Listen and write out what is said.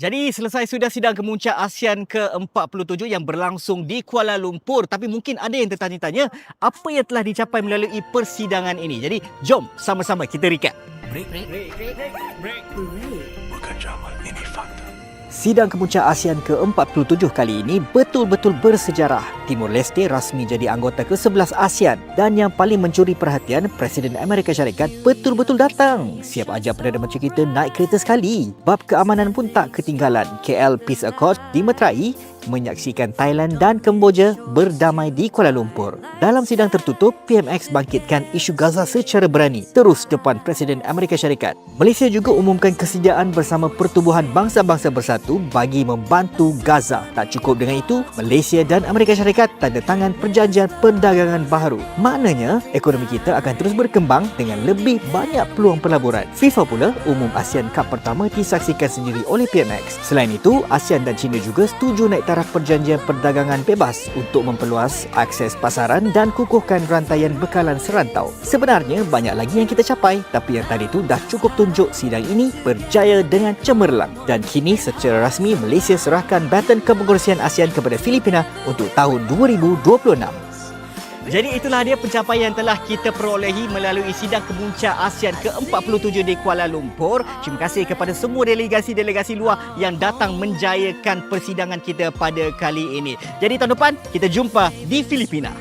Jadi selesai sudah sidang kemuncak ASEAN ke-47 yang berlangsung di Kuala Lumpur. Tapi mungkin ada yang tertanya-tanya apa yang telah dicapai melalui persidangan ini. Jadi jom sama-sama kita recap. Bekerjawan ini fakta. Sidang kemuncak ASEAN ke-47 kali ini betul-betul bersejarah. Timur Leste rasmi jadi anggota ke-11 ASEAN dan yang paling mencuri perhatian Presiden Amerika Syarikat betul-betul datang. Siap ajak Perdana Menteri kita naik kereta sekali. Bab keamanan pun tak ketinggalan. KL Peace Accord dimeterai menyaksikan Thailand dan Kemboja berdamai di Kuala Lumpur. Dalam sidang tertutup, PMX bangkitkan isu Gaza secara berani terus depan Presiden Amerika Syarikat. Malaysia juga umumkan kesediaan bersama Pertubuhan Bangsa-Bangsa Bersatu bagi membantu Gaza. Tak cukup dengan itu, Malaysia dan Amerika Syarikat tanda tangan perjanjian perdagangan baharu. Maknanya, ekonomi kita akan terus berkembang dengan lebih banyak peluang pelaburan. FIFA pula umum ASEAN Cup pertama disaksikan sendiri oleh PMX. Selain itu, ASEAN dan China juga setuju naik taraf perjanjian perdagangan bebas untuk memperluas akses pasaran dan kukuhkan rantaian bekalan serantau. Sebenarnya banyak lagi yang kita capai tapi yang tadi tu dah cukup tunjuk sidang ini berjaya dengan cemerlang dan kini secara rasmi Malaysia serahkan baton kepengurusian ASEAN kepada Filipina untuk tahun 2026. Jadi itulah dia pencapaian yang telah kita perolehi melalui sidang kemuncak ASEAN ke-47 di Kuala Lumpur. Terima kasih kepada semua delegasi-delegasi luar yang datang menjayakan persidangan kita pada kali ini. Jadi tahun depan kita jumpa di Filipina.